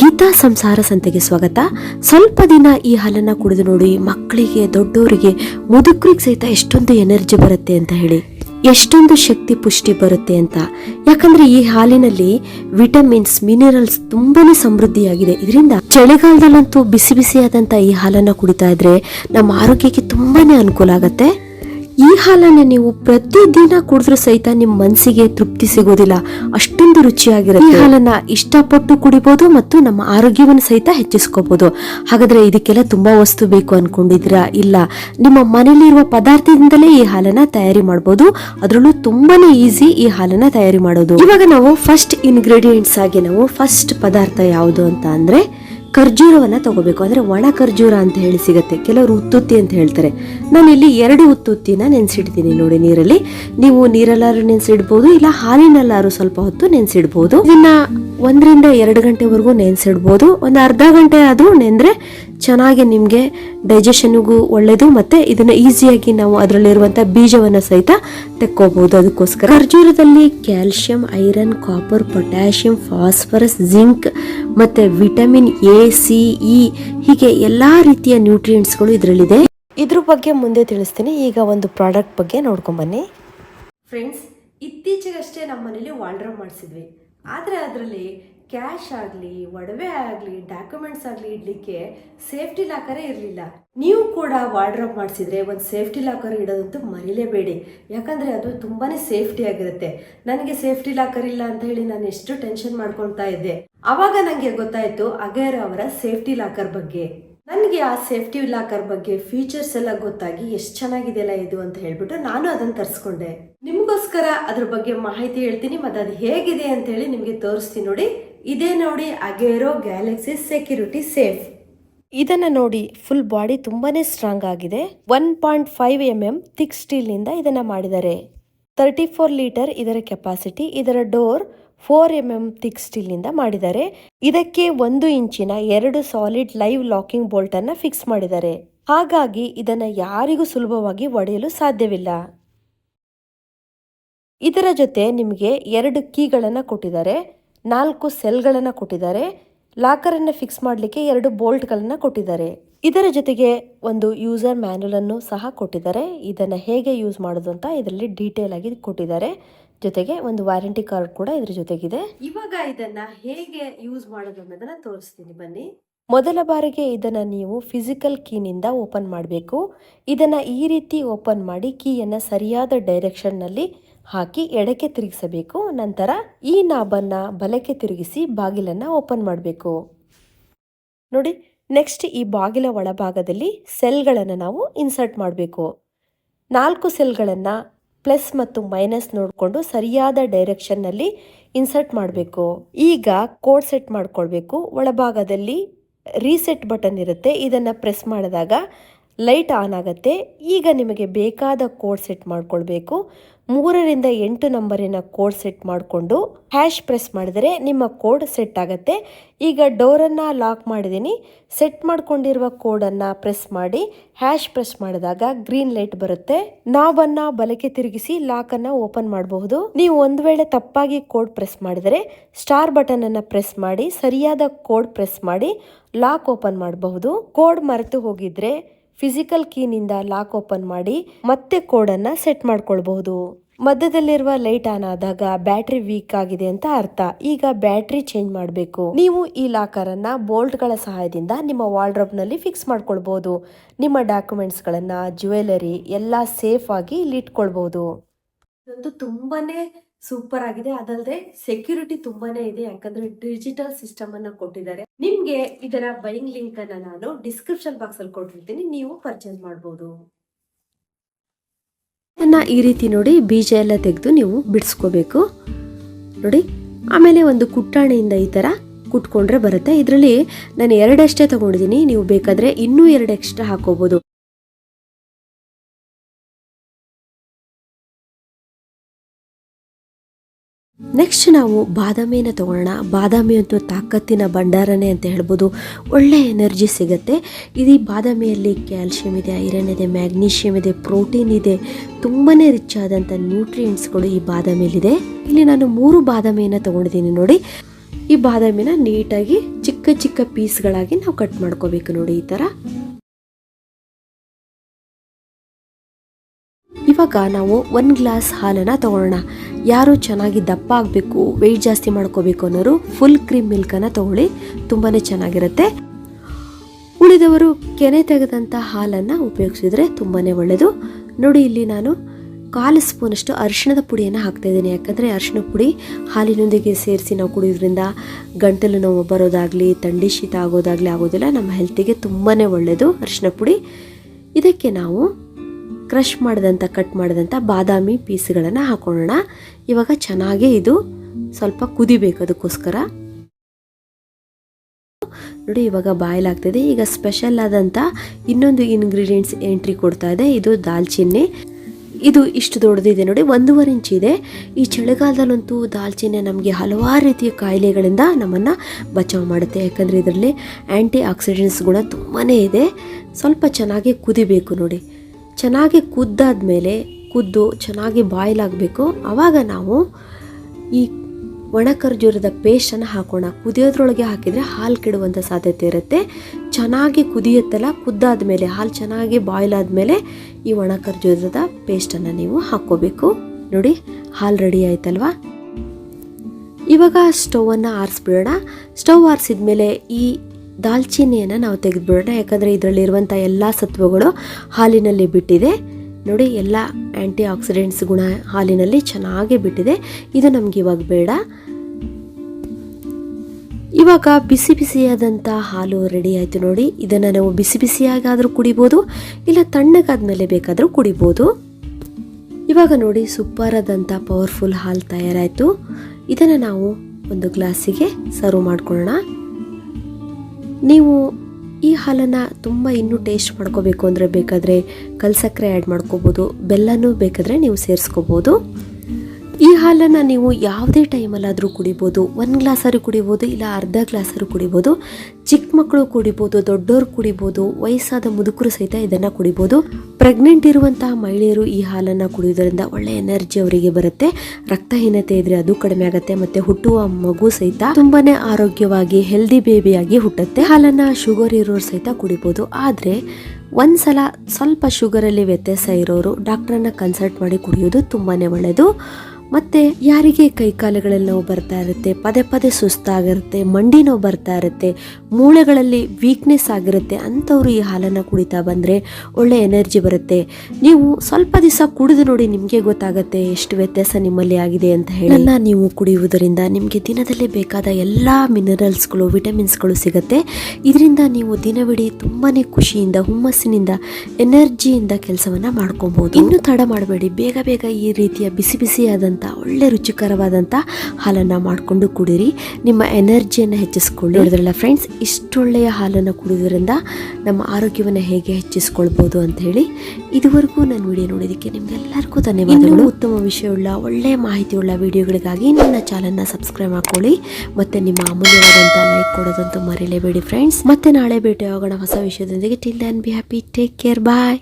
ಗೀತಾ ಸಂಸಾರ ಸಂತೆಗೆ ಸ್ವಾಗತ. ಸ್ವಲ್ಪ ದಿನ ಈ ಹಾಲನ್ನು ಕುಡಿದು ನೋಡಿ ಮಕ್ಕಳಿಗೆ ದೊಡ್ಡವರಿಗೆ ಮುದುಕರಿಗೆ ಸಹಿತ ಎಷ್ಟೊಂದು ಎನರ್ಜಿ ಬರುತ್ತೆ ಅಂತ ಹೇಳಿ. ಎಷ್ಟೊಂದು ಶಕ್ತಿ ಪುಷ್ಟಿ ಬರುತ್ತೆ ಅಂತ. ಯಾಕಂದ್ರೆ ಈ ಹಾಲಿನಲ್ಲಿ ವಿಟಮಿನ್ಸ್, ಮಿನರಲ್ಸ್ ತುಂಬಾನೇ ಸಮೃದ್ಧಿಯಾಗಿದೆ. ಇದರಿಂದ ಚಳಿಗಾಲದಲ್ಲಂತೂ ಬಿಸಿ ಬಿಸಿಯಾದಂಥ ಈ ಹಾಲನ್ನು ಕುಡಿತಾ ಇದ್ರೆ ನಮ್ಮ ಆರೋಗ್ಯಕ್ಕೆ ತುಂಬಾನೇ ಅನುಕೂಲ ಆಗತ್ತೆ. ಈ ಹಾಲನ್ನ ನೀವು ಪ್ರತಿದಿನ ಕುಡಿದ್ರೂ ಸಹಿತ ನಿಮ್ಮ ಮನಸ್ಸಿಗೆ ತೃಪ್ತಿ ಸಿಗೋದಿಲ್ಲ. ಅಷ್ಟೊಂದು ರುಚಿಯಾಗಿರುತ್ತೆ. ಈ ಹಾಲನ್ನ ಇಷ್ಟಪಟ್ಟು ಕುಡಿಬಹುದು ಮತ್ತು ನಮ್ಮ ಆರೋಗ್ಯವನ್ನು ಸಹಿತ ಹೆಚ್ಚಿಸ್ಕೋಬಹುದು ಹಾಗಾದ್ರೆ ಇದಕ್ಕೆಲ್ಲ ತುಂಬಾ ವಸ್ತು ಬೇಕು ಅನ್ಕೊಂಡಿದ್ದೀರಾ? ಇಲ್ಲ. ನಿಮ್ಮ ಮನೆಯಲ್ಲಿರುವ ಪದಾರ್ಥದಿಂದಲೇ ಈ ಹಾಲನ್ನ ತಯಾರಿ ಮಾಡಬಹುದು ಅದರಲ್ಲೂ ತುಂಬಾನೇ ಈಸಿ ಈ ಹಾಲನ್ನ ತಯಾರಿ ಮಾಡೋದು. ಇವಾಗ ನಾವು ಫಸ್ಟ್ ಇಂಗ್ರೀಡಿಯೆಂಟ್ಸ್ ಆಗಿ ನಾವು ಫಸ್ಟ್ ಪದಾರ್ಥ ಯಾವುದು ಅಂತ ಅಂದ್ರೆ ಖರ್ಜೂರವನ್ನ ತಗೋಬೇಕು. ಅಂದರೆ ಒಣ ಖರ್ಜೂರ ಅಂತ ಹೇಳಿ ಸಿಗುತ್ತೆ. ಕೆಲವರು ಉತ್ತುತ್ತಿ ಅಂತ ಹೇಳ್ತಾರೆ. ನಾನು ಇಲ್ಲಿ ಎರಡು ಉತ್ತುತ್ತಿನ ನೆನೆಸಿಡ್ತೀನಿ ನೋಡಿ ನೀರಲ್ಲಿ. ನೀವು ನೀರಲ್ಲಾರು ನೆನೆಸಿಡ್ಬೋದು, ಇಲ್ಲ ಹಾಲಿನಲ್ಲಾರು ಸ್ವಲ್ಪ ಹೊತ್ತು ನೆನೆಸಿಡ್ಬೋದು. ಇದನ್ನ ಒಂದರಿಂದ ಎರಡು ಗಂಟೆವರೆಗೂ ನೆನೆಸಿಡ್ಬೋದು. ಒಂದು ಅರ್ಧ ಗಂಟೆ ಆದರೂ ನೆಂದ್ರೆ ಚೆನ್ನಾಗಿ ನಿಮಗೆ ಡೈಜೆಷನ್ಗೂ ಒಳ್ಳೆಯದು ಮತ್ತು ಇದನ್ನು ಈಸಿಯಾಗಿ ನಾವು ಅದರಲ್ಲಿರುವಂಥ ಬೀಜವನ್ನು ಸಹಿತ ತೆಕ್ಕೋಬಹುದು ಅದಕ್ಕೋಸ್ಕರ ಖರ್ಜೂರದಲ್ಲಿ calcium iron copper potassium phosphorus zinc ಮತ್ತು ವಿಟಮಿನ್ ಎ ಸಿ ಇ ಹೀಗೆ ಎಲ್ಲ ರೀತಿಯ ನ್ಯೂಟ್ರಿಯೆಂಟ್ಸ್ಗಳು ಇದರಲ್ಲಿದೆ. ಇದ್ರ ಬಗ್ಗೆ ಮುಂದೆ ತಿಳಿಸ್ತೀನಿ. ಈಗ ಒಂದು ಪ್ರಾಡಕ್ಟ್ ಬಗ್ಗೆ ನೋಡ್ಕೊಂಬನ್ನಿ ಫ್ರೆಂಡ್ಸ್ ಇತ್ತೀಚೆಗಷ್ಟೇ ನಮ್ಮ ಮನೇಲಿ ವಾಲ್ಡ್ರಮ್ ಮಾಡಿಸಿದ್ವಿ. ಆದರೆ ಅದರಲ್ಲಿ ಕ್ಯಾಶ್ ಆಗಲಿ, ಒಡವೆ ಆಗಲಿ ಡಾಕ್ಯುಮೆಂಟ್ಸ್ ಆಗಲಿ ಇಡ್ಲಿಕ್ಕೆ ಸೇಫ್ಟಿ ಲಾಕರೇ ಇರಲಿಲ್ಲ. ನೀವು ಕೂಡ ವಾರ್ಡ್ರಾಪ್ ಮಾಡಿಸಿದ್ರೆ ಒಂದು ಸೇಫ್ಟಿ ಲಾಕರ್ ಇಡೋದಂತೂ ಮರಿಲೇಬೇಡಿ. ಯಾಕಂದರೆ ಅದು ತುಂಬಾ ಸೇಫ್ಟಿ ಆಗಿರುತ್ತೆ. ನನಗೆ ಸೇಫ್ಟಿ ಲಾಕರ್ ಇಲ್ಲ ಅಂತ ಹೇಳಿ ನಾನು ಎಷ್ಟು ಟೆನ್ಷನ್ ಮಾಡ್ಕೊಳ್ತಾ ಇದ್ದೆ. ಆವಾಗ ನನಗೆ ಗೊತ್ತಾಯಿತು ಅಗೇರ್ ಅವರ ಸೇಫ್ಟಿ ಲಾಕರ್ ಬಗ್ಗೆ. ನನಗೆ ಆ ಸೇಫ್ಟಿ ಲಾಕರ್ ಬಗ್ಗೆ ಫೀಚರ್ಸ್ ಎಲ್ಲ ಗೊತ್ತಾಗಿ ಎಷ್ಟು ಚೆನ್ನಾಗಿದೆಯಲ್ಲ ಇದು ಅಂತ ಹೇಳ್ಬಿಟ್ಟು ನಾನು ಅದನ್ನು ತರಿಸ್ಕೊಂಡೆ. ನಿಮಗೋಸ್ಕರ ಅದ್ರ ಬಗ್ಗೆ ಮಾಹಿತಿ ಹೇಳ್ತೀನಿ ಮತ್ತು ಅದು ಹೇಗಿದೆ ಅಂತ ಹೇಳಿ ನಿಮಗೆ ತೋರಿಸ್ತೀನಿ ನೋಡಿ. ಇದೇ ನೋಡಿ ಅಗೇರೋ ಗ್ಯಾಲಕ್ಸಿ ಸೆಕ್ಯೂರಿಟಿ ಸೇಫ್. ಇದನ್ನ ನೋಡಿ ಫುಲ್ ಬಾಡಿ ತುಂಬಾನೇ ಸ್ಟ್ರಾಂಗ್ ಆಗಿದೆ. One point five M M thick ಸ್ಟೀಲ್ನಿಂದ ಇದನ್ನ ಮಾಡಿದ್ದಾರೆ. ತರ್ಟಿ ಫೋರ್ ಲೀಟರ್ ಇದರ ಕೆಪಾಸಿಟಿ ಇದರ door four M M thick ಸ್ಟೀಲ್ನಿಂದ ಮಾಡಿದ್ದಾರೆ. ಇದಕ್ಕೆ ಒಂದು ಇಂಚಿನ ಎರಡು ಸಾಲಿಡ್ ಲೈವ್ ಲಾಕಿಂಗ್ ಬೋಲ್ಟನ್ನು ಫಿಕ್ಸ್ ಮಾಡಿದ್ದಾರೆ. ಹಾಗಾಗಿ ಇದನ್ನ ಯಾರಿಗೂ ಸುಲಭವಾಗಿ ಒಡೆಯಲು ಸಾಧ್ಯವಿಲ್ಲ. ಇದರ ಜೊತೆ ನಿಮಗೆ ಎರಡು ಕೀಗಳನ್ನು ಕೊಟ್ಟಿದ್ದಾರೆ. ನಾಲ್ಕು ಸೆಲ್ಗಳನ್ನು ಕೊಟ್ಟಿದ್ದಾರೆ. ಲಾಕರನ್ನು ಫಿಕ್ಸ್ ಮಾಡಲಿಕ್ಕೆ ಎರಡು ಬೋಲ್ಟ್ಗಳನ್ನು ಕೊಟ್ಟಿದ್ದಾರೆ. ಇದರ ಜೊತೆಗೆ ಒಂದು ಯೂಸರ್ ಮ್ಯಾನ್ಯಲ್ ಅನ್ನು ಸಹ ಕೊಟ್ಟಿದ್ದಾರೆ. ಇದನ್ನು ಹೇಗೆ ಯೂಸ್ ಮಾಡೋದು ಅಂತ ಇದರಲ್ಲಿ ಡೀಟೇಲ್ ಆಗಿ ಕೊಟ್ಟಿದ್ದಾರೆ. ಜೊತೆಗೆ ಒಂದು ವಾರಂಟಿ ಕಾರ್ಡ್ ಕೂಡ ಇದರ ಜೊತೆಗಿದೆ. ಇವಾಗ ಇದನ್ನ ಹೇಗೆ ಯೂಸ್ ಮಾಡೋದು ಅನ್ನೋದನ್ನ ತೋರಿಸ್ತೀನಿ. ಬನ್ನಿ. ಮೊದಲ ಬಾರಿಗೆ ಇದನ್ನ ನೀವು ಫಿಸಿಕಲ್ ಕೀನಿಂದ ಓಪನ್ ಮಾಡಬೇಕು. ಇದನ್ನ ಈ ರೀತಿ ಓಪನ್ ಮಾಡಿ ಕೀಯನ್ನ ಸರಿಯಾದ ಡೈರೆಕ್ಷನ್ನಲ್ಲಿ ಹಾಕಿ ಎಡಕ್ಕೆ ತಿರುಗಿಸಬೇಕು, ನಂತರ ಈ ನಾಬನ್ನ ಬಲಕ್ಕೆ ತಿರುಗಿಸಿ ಬಾಗಿಲನ್ನ ಓಪನ್ ಮಾಡಬೇಕು. ನೋಡಿ, ನೆಕ್ಸ್ಟ್ ಈ ಬಾಗಿಲ ಒಳಭಾಗದಲ್ಲಿ ಸೆಲ್ಗಳನ್ನು ನಾವು ಇನ್ಸರ್ಟ್ ಮಾಡಬೇಕು. ನಾಲ್ಕು ಸೆಲ್ಗಳನ್ನು ಪ್ಲಸ್ ಮತ್ತು ಮೈನಸ್ ನೋಡಿಕೊಂಡು ಸರಿಯಾದ ಡೈರೆಕ್ಷನ್ನಲ್ಲಿ ಇನ್ಸರ್ಟ್ ಮಾಡಬೇಕು. ಈಗ ಕೋಡ್ ಸೆಟ್ ಮಾಡ್ಕೊಳ್ಬೇಕು. ಒಳಭಾಗದಲ್ಲಿ ರೀಸೆಟ್ ಬಟನ್ ಇರುತ್ತೆ, ಇದನ್ನು ಪ್ರೆಸ್ ಮಾಡಿದಾಗ ಲೈಟ್ ಆನ್ ಆಗುತ್ತೆ. ಈಗ ನಿಮಗೆ ಬೇಕಾದ ಕೋಡ್ ಸೆಟ್ ಮಾಡ್ಕೊಳ್ಬೇಕು. ಮೂರರಿಂದ ಎಂಟು ನಂಬರಿನ ಕೋಡ್ ಸೆಟ್ ಮಾಡಿಕೊಂಡು ಹ್ಯಾಶ್ ಪ್ರೆಸ್ ಮಾಡಿದರೆ ನಿಮ್ಮ ಕೋಡ್ ಸೆಟ್ ಆಗುತ್ತೆ. ಈಗ ಡೋರನ್ನು ಲಾಕ್ ಮಾಡಿದ್ದೀನಿ. ಸೆಟ್ ಮಾಡಿಕೊಂಡಿರುವ ಕೋಡನ್ನು ಪ್ರೆಸ್ ಮಾಡಿ ಹ್ಯಾಶ್ ಪ್ರೆಸ್ ಮಾಡಿದಾಗ ಗ್ರೀನ್ ಲೈಟ್ ಬರುತ್ತೆ. ನಾವನ್ನು ಬಲಕ್ಕೆ ತಿರುಗಿಸಿ ಲಾಕನ್ನು ಓಪನ್ ಮಾಡಬಹುದು. ನೀವು ಒಂದು ವೇಳೆ ತಪ್ಪಾಗಿ ಕೋಡ್ ಪ್ರೆಸ್ ಮಾಡಿದರೆ ಸ್ಟಾರ್ ಬಟನ್ ಅನ್ನು ಪ್ರೆಸ್ ಮಾಡಿ ಸರಿಯಾದ ಕೋಡ್ ಪ್ರೆಸ್ ಮಾಡಿ ಲಾಕ್ ಓಪನ್ ಮಾಡಬಹುದು. ಕೋಡ್ ಮರೆತು ಹೋಗಿದ್ರೆ ಫಿಸಿಕಲ್ ಕೀನಿಂದ ಲಾಕ್ ಓಪನ್ ಮಾಡಿ ಮತ್ತೆ ಕೋಡನ್ನು ಸೆಟ್ ಮಾಡ್ಕೊಳ್ಬಹುದು. ಮಧ್ಯದಲ್ಲಿರುವ ಲೈಟ್ ಆನ್ ಆದಾಗ ಬ್ಯಾಟ್ರಿ ವೀಕ್ ಆಗಿದೆ ಅಂತ ಅರ್ಥ. ಈಗ ಬ್ಯಾಟ್ರಿ ಚೇಂಜ್ ಮಾಡಬೇಕು. ನೀವು ಈ ಲಾಕರ್ ಅನ್ನ ಬೋಲ್ಟ್ಗಳ ಸಹಾಯದಿಂದ ನಿಮ್ಮ ವಾರ್ಡ್ರೋಬ್ನಲ್ಲಿ ಫಿಕ್ಸ್ ಮಾಡ್ಕೊಳ್ಬಹುದು. ನಿಮ್ಮ ಡಾಕ್ಯುಮೆಂಟ್ಸ್ ಗಳನ್ನ ಜ್ಯುವೆಲರಿ ಎಲ್ಲ ಸೇಫ್ ಆಗಿ ಇಲ್ಲಿ ಇಟ್ಕೊಳ್ಬಹುದು ಇದೊಂದು ತುಂಬಾನೇ ಸೂಪರ್ ಆಗಿದೆ. ಅದಲ್ಲದೆ ಸೆಕ್ಯೂರಿಟಿ ತುಂಬಾನೇ ಇದೆ. ಯಾಕಂದ್ರೆ ಡಿಜಿಟಲ್ ಸಿಸ್ಟಮ್ ಅನ್ನ ಕೊಟ್ಟಿದ್ದಾರೆ. ನಿಮ್ಗೆ ಇದರ ಬೈಂಗ್ ಲಿಂಕ್ ಅನ್ನ ನಾನು ಡಿಸ್ಕ್ರಿಪ್ಷನ್ ಬಾಕ್ಸ್ ಅಲ್ಲಿ ಕೊಟ್ಟಿರ್ತೀನಿ. ನೀವು ಪರ್ಚೇಸ್ ಮಾಡಬಹುದು ಇದನ್ನ ಈ ರೀತಿ ನೋಡಿ ಬೀಜ ಎಲ್ಲ ತೆಗೆದು ನೀವು ಬಿಡಿಸ್ಕೋಬೇಕು. ನೋಡಿ, ಆಮೇಲೆ ಒಂದು ಕುಟ್ಟಾಣೆಯಿಂದ ಈ ತರ ಕುಟ್ಕೊಂಡ್ರೆ ಬರುತ್ತೆ. ಇದರಲ್ಲಿ ನಾನು ಎರಡಷ್ಟೇ ತಗೊಂಡಿದ್ದೀನಿ. ನೀವು ಬೇಕಾದ್ರೆ ಇನ್ನೂ ಎರಡು ಎಕ್ಸ್ಟ್ರಾ ಹಾಕೋಬಹುದು ನೆಕ್ಸ್ಟ್ ನಾವು ಬಾದಾಮಿನ ತಗೊಳ್ಳೋಣ ಬಾದಾಮಿ ಅಂತೂ ತಾಕತ್ತಿನ ಭಂಡಾರನೇ ಅಂತ ಹೇಳ್ಬೋದು. ಒಳ್ಳೆ ಎನರ್ಜಿ ಸಿಗುತ್ತೆ. ಇದು ಬಾದಾಮಿಯಲ್ಲಿ ಕ್ಯಾಲ್ಶಿಯಂ ಇದೆ, ಐರನ್ ಇದೆ, ಮ್ಯಾಗ್ನೀಷಿಯಂ ಇದೆ, ಪ್ರೋಟೀನ್ ಇದೆ. ತುಂಬಾ ರಿಚ್ ಆದಂಥ ನ್ಯೂಟ್ರಿಯೆಂಟ್ಸ್ಗಳು ಈ ಬಾದಾಮಿಯಲ್ಲಿದೆ. ಇಲ್ಲಿ ನಾನು ಮೂರು ಬಾದಾಮಿಯನ್ನು ತೊಗೊಂಡಿದ್ದೀನಿ ನೋಡಿ. ಈ ಬಾದಾಮಿನ ನೀಟಾಗಿ ಚಿಕ್ಕ ಚಿಕ್ಕ ಪೀಸ್ಗಳಾಗಿ ನಾವು ಕಟ್ ಮಾಡ್ಕೋಬೇಕು ನೋಡಿ ಈ ಥರ ಇವಾಗ ನಾವು ಒಂದು ಗ್ಲಾಸ್ ಹಾಲನ್ನು ತಗೊಳ್ಳೋಣ ಯಾರು ಚೆನ್ನಾಗಿ ದಪ್ಪ ಆಗಬೇಕು ವೆಯ್ಟ್ ಜಾಸ್ತಿ ಮಾಡ್ಕೋಬೇಕು ಅನ್ನೋರು ಫುಲ್ ಕ್ರೀಮ್ ಮಿಲ್ಕನ್ನು ತಗೊಳ್ಳಿ ತುಂಬಾ ಚೆನ್ನಾಗಿರುತ್ತೆ. ಉಳಿದವರು ಕೆನೆ ತೆಗೆದಂಥ ಹಾಲನ್ನು ಉಪಯೋಗಿಸಿದ್ರೆ ತುಂಬಾ ಒಳ್ಳೆಯದು ನೋಡಿ ಇಲ್ಲಿ ನಾನು ಕಾಲು ಸ್ಪೂನಷ್ಟು ಅರಿಶಿಣದ ಪುಡಿಯನ್ನು ಹಾಕ್ತಾ ಇದ್ದೀನಿ. ಯಾಕಂದರೆ ಅರಿಶಿಣ ಪುಡಿ ಹಾಲಿನೊಂದಿಗೆ ಸೇರಿಸಿ ನಾವು ಕುಡಿಯೋದ್ರಿಂದ ಗಂಟಲು ನೋವು ಬರೋದಾಗಲಿ, ಥಂಡಿ ಶೀತ ಆಗೋದಾಗಲಿ ಆಗೋದಿಲ್ಲ, ನಮ್ಮ ಹೆಲ್ತಿಗೆ ತುಂಬಾ ಒಳ್ಳೆಯದು ಅರಿಶಿಣ ಪುಡಿ. ಇದಕ್ಕೆ ನಾವು ಕ್ರಷ್ ಮಾಡಿದಂಥ ಕಟ್ ಮಾಡಿದಂಥ ಬಾದಾಮಿ ಪೀಸ್ಗಳನ್ನು ಹಾಕೊಳ್ಳೋಣ. ಇವಾಗ ಚೆನ್ನಾಗೇ ಇದು ಸ್ವಲ್ಪ ಕುದಿಬೇಕು ಅದಕ್ಕೋಸ್ಕರ. ನೋಡಿ, ಇವಾಗ ಬಾಯ್ಲ್ ಆಗ್ತಿದೆ ಈಗ ಸ್ಪೆಷಲ್ ಆದಂಥ ಇನ್ನೊಂದು ಇನ್ಗ್ರೀಡಿಯೆಂಟ್ಸ್ ಎಂಟ್ರಿ ಕೊಡ್ತಾ ಇದೆ. ಇದು ದಾಲ್ಚಿನ್ನಿ. ಇದು ಇಷ್ಟು ದೊಡ್ಡದಿದೆ ನೋಡಿ, ಒಂದೂವರೆ ಇಂಚ್ ಇದೆ. ಈ ಚಳಿಗಾಲದಲ್ಲಂತೂ ದಾಲ್ಚಿನ್ನಿ ನಮಗೆ ಹಲವಾರು ರೀತಿಯ ಕಾಯಿಲೆಗಳಿಂದ ನಮ್ಮನ್ನು ಬಚಾವ್ ಮಾಡುತ್ತೆ. ಯಾಕಂದರೆ ಇದರಲ್ಲಿ ಆ್ಯಂಟಿ ಆಕ್ಸಿಡೆಂಟ್ಸ್ ಗುಣ ತುಂಬಾ ಇದೆ. ಸ್ವಲ್ಪ ಚೆನ್ನಾಗಿ ಕುದಿಬೇಕು ನೋಡಿ. ಚೆನ್ನಾಗಿ ಕುದ್ದಾದ್ಮೇಲೆ ಕುದ್ದು ಚೆನ್ನಾಗಿ ಬಾಯ್ಲ್ ಆಗಬೇಕು ಆವಾಗ ನಾವು ಈ ಒಣ ಖರ್ಜೂರದ ಪೇಸ್ಟನ್ನು ಹಾಕೋಣ. ಕುದಿಯೋದ್ರೊಳಗೆ ಹಾಕಿದರೆ ಹಾಲು ಕೆಡುವಂಥ ಸಾಧ್ಯತೆ ಇರುತ್ತೆ. ಚೆನ್ನಾಗಿ ಕುದಿಯುತ್ತಲ್ಲ ಕುದ್ದಾದ ಮೇಲೆ ಹಾಲು ಚೆನ್ನಾಗಿ ಬಾಯ್ಲ್ ಆದಮೇಲೆ ಈ ಒಣ ಖರ್ಜೂರದ ಪೇಸ್ಟನ್ನು ನೀವು ಹಾಕ್ಕೋಬೇಕು. ನೋಡಿ, ಹಾಲು ರೆಡಿ ಆಯ್ತಲ್ವಾ? ಇವಾಗ ಸ್ಟೌವನ್ನು ಆರಿಸ್ಬಿಡೋಣ. ಸ್ಟೌವ್ ಆರಿಸಿದ ಮೇಲೆ ಈ ದಾಲ್ಚಿನ್ನಿಯನ್ನು ನಾವು ತೆಗೆದುಬಿಡೋಣ. ಯಾಕಂದರೆ ಇದರಲ್ಲಿರುವಂಥ ಎಲ್ಲ ಸತ್ವಗಳು ಹಾಲಿನಲ್ಲಿ ಬಿಟ್ಟಿದೆ. ನೋಡಿ, ಎಲ್ಲ ಆ್ಯಂಟಿ ಆಕ್ಸಿಡೆಂಟ್ಸ್ ಗುಣ ಹಾಲಿನಲ್ಲಿ ಚೆನ್ನಾಗಿ ಬಿಟ್ಟಿದೆ. ಇದು ನಮ್ಗೆ ಇವಾಗ ಬೇಡ. ಇವಾಗ ಬಿಸಿ ಬಿಸಿಯಾದಂಥ ಹಾಲು ರೆಡಿ ಆಯಿತು ನೋಡಿ. ಇದನ್ನು ನಾವು ಬಿಸಿ ಬಿಸಿಯಾಗಾದರೂ ಕುಡಿಬೋದು, ಇಲ್ಲ ತಣ್ಣಗಾದ್ಮೇಲೆ ಬೇಕಾದರೂ ಕುಡಿಬೋದು. ಇವಾಗ ನೋಡಿ ಸೂಪರ್ ಆದಂಥ ಪವರ್ಫುಲ್ ಹಾಲು ತಯಾರಾಯಿತು. ಇದನ್ನು ನಾವು ಒಂದು ಗ್ಲಾಸಿಗೆ ಸರ್ವ್ ಮಾಡ್ಕೊಳ್ಳೋಣ. ನೀವು ಈ ಹಾಲನ್ನು ತುಂಬ ಇನ್ನೂ ಟೇಸ್ಟ್ ಮಾಡ್ಕೋಬೇಕು ಅಂದರೆ ಬೇಕಾದರೆ ಕಲ್ಸಕ್ಕರೆ ಆ್ಯಡ್ ಮಾಡ್ಕೋಬೋದು, ಬೆಲ್ಲನೂ ಬೇಕಾದರೆ ನೀವು ಸೇರಿಸ್ಕೋಬೋದು. ಈ ಹಾಲನ್ನು ನೀವು ಯಾವುದೇ ಟೈಮಲ್ಲಾದರೂ ಕುಡಿಬೋದು, ಒಂದು ಗ್ಲಾಸಾರು ಕುಡಿಬೋದು ಇಲ್ಲ ಅರ್ಧ ಗ್ಲಾಸಾರು ಕುಡಿಬೋದು, ಚಿಕ್ಕ ಮಕ್ಕಳು ಕುಡಿಬೋದು ದೊಡ್ಡವರು ಕುಡಿಬೋದು, ವಯಸ್ಸಾದ ಮುದುಕರು ಸಹಿತ ಇದನ್ನು ಕುಡಿಬೋದು. ಪ್ರೆಗ್ನೆಂಟ್ ಇರುವಂತಹ ಮಹಿಳೆಯರು ಈ ಹಾಲನ್ನು ಕುಡಿಯೋದ್ರಿಂದ ಒಳ್ಳೆ ಎನರ್ಜಿ ಅವರಿಗೆ ಬರುತ್ತೆ. ರಕ್ತಹೀನತೆ ಇದ್ರೆ ಅದು ಕಡಿಮೆ ಆಗುತ್ತೆ, ಮತ್ತೆ ಹುಟ್ಟುವ ಮಗು ಸಹಿತ ತುಂಬಾನೇ ಆರೋಗ್ಯವಾಗಿ ಹೆಲ್ದಿ ಬೇಬಿಯಾಗಿ ಹುಟ್ಟುತ್ತೆ. ಹಾಲನ್ನ ಶುಗರ್ ಇರೋರು ಸಹಿತ ಕುಡಿಬಹುದು ಆದ್ರೆ ಒಂದ್ಸಲ ಸ್ವಲ್ಪ ಶುಗರಲ್ಲಿ ವ್ಯತ್ಯಾಸ ಇರೋರು ಡಾಕ್ಟ್ರನ್ನ ಕನ್ಸಲ್ಟ್ ಮಾಡಿ ಕುಡಿಯೋದು ತುಂಬಾನೇ ಒಳ್ಳೆಯದು ಮತ್ತೆ ಯಾರಿಗೆ ಕೈಕಾಲುಗಳಲ್ಲಿ ನೋವು ಬರ್ತಾ ಇರುತ್ತೆ, ಪದೇ ಪದೇ ಸುಸ್ತಾಗಿರುತ್ತೆ, ಮಂಡಿ ನೋವು ಬರ್ತಾ ಇರುತ್ತೆ, ಮೂಳೆಗಳಲ್ಲಿ ವೀಕ್ನೆಸ್ ಆಗಿರುತ್ತೆ, ಅಂಥವ್ರು ಈ ಹಾಲನ್ನು ಕುಡಿತಾ ಬಂದರೆ ಒಳ್ಳೆ ಎನರ್ಜಿ ಬರುತ್ತೆ. ನೀವು ಸ್ವಲ್ಪ ದಿವಸ ಕುಡಿದು ನೋಡಿ ನಿಮಗೆ ಗೊತ್ತಾಗುತ್ತೆ ಎಷ್ಟು ವ್ಯತ್ಯಾಸ ನಿಮ್ಮಲ್ಲಿ ಆಗಿದೆ ಅಂತ ಹೇಳಿ. ನೀವು ಕುಡಿಯುವುದರಿಂದ ನಿಮಗೆ ದಿನದಲ್ಲಿ ಬೇಕಾದ ಎಲ್ಲ ಮಿನರಲ್ಸ್ಗಳು, ವಿಟಮಿನ್ಸ್ಗಳು ಸಿಗುತ್ತೆ. ಇದರಿಂದ ನೀವು ದಿನವಿಡೀ ತುಂಬಾ ಖುಷಿಯಿಂದ, ಹುಮ್ಮಸ್ಸಿನಿಂದ, ಎನರ್ಜಿಯಿಂದ ಕೆಲಸವನ್ನು ಮಾಡ್ಕೊಬೋದು. ಇನ್ನೂ ತಡ ಮಾಡಬೇಡಿ. ಬೇಗ ಬೇಗ ಈ ರೀತಿಯ ಬಿಸಿ ಬಿಸಿಯಾದಂಥ ಒಳ್ಳೆ ರುಚಿಕರವಾದಂಥ ಹಾಲನ್ನು ಮಾಡಿಕೊಂಡು ಕುಡಿರಿ. ನಿಮ್ಮ ಎನರ್ಜಿಯನ್ನು ಹೆಚ್ಚಿಸ್ಕೊಳ್ಳಿ. ನೋಡಿದ್ರಲ್ಲ ಫ್ರೆಂಡ್ಸ್, ಇಷ್ಟೊಳ್ಳೆಯ ಹಾಲನ್ನು ಕುಡಿಯೋದ್ರಿಂದ ನಮ್ಮ ಆರೋಗ್ಯವನ್ನು ಹೇಗೆ ಹೆಚ್ಚಿಸ್ಕೊಳ್ಬೋದು ಹೇಳಿ ಇದುವರೆಗೂ ನಾನು ವಿಡಿಯೋ ನೋಡಿದಕ್ಕೆ ನಿಮ್ಗೆಲ್ಲರಿಗೂ ಧನ್ಯವಾದಗಳು. ಉತ್ತಮ ವಿಷಯವುಳ್ಳ ಒಳ್ಳೆಯ ಮಾಹಿತಿಯುಳ್ಳ ವಿಡಿಯೋಗಳಿಗಾಗಿ ನನ್ನ ಚಾನಲ್ನ ಸಬ್ಸ್ಕ್ರೈಬ್ ಮಾಡ್ಕೊಳ್ಳಿ. ಮತ್ತು ನಿಮ್ಮ ಅಮೂಲ್ಯವಾದಂಥ ಲೈಕ್ ಕೊಡೋದಂತೂ ಮರೀಲೇಬೇಡಿ ಫ್ರೆಂಡ್ಸ್ ಮತ್ತೆ ನಾಳೆ ಭೇಟಿ ಆಗೋಣ ಹೊಸ ವಿಷಯದೊಂದಿಗೆ. Till then be happy take care bye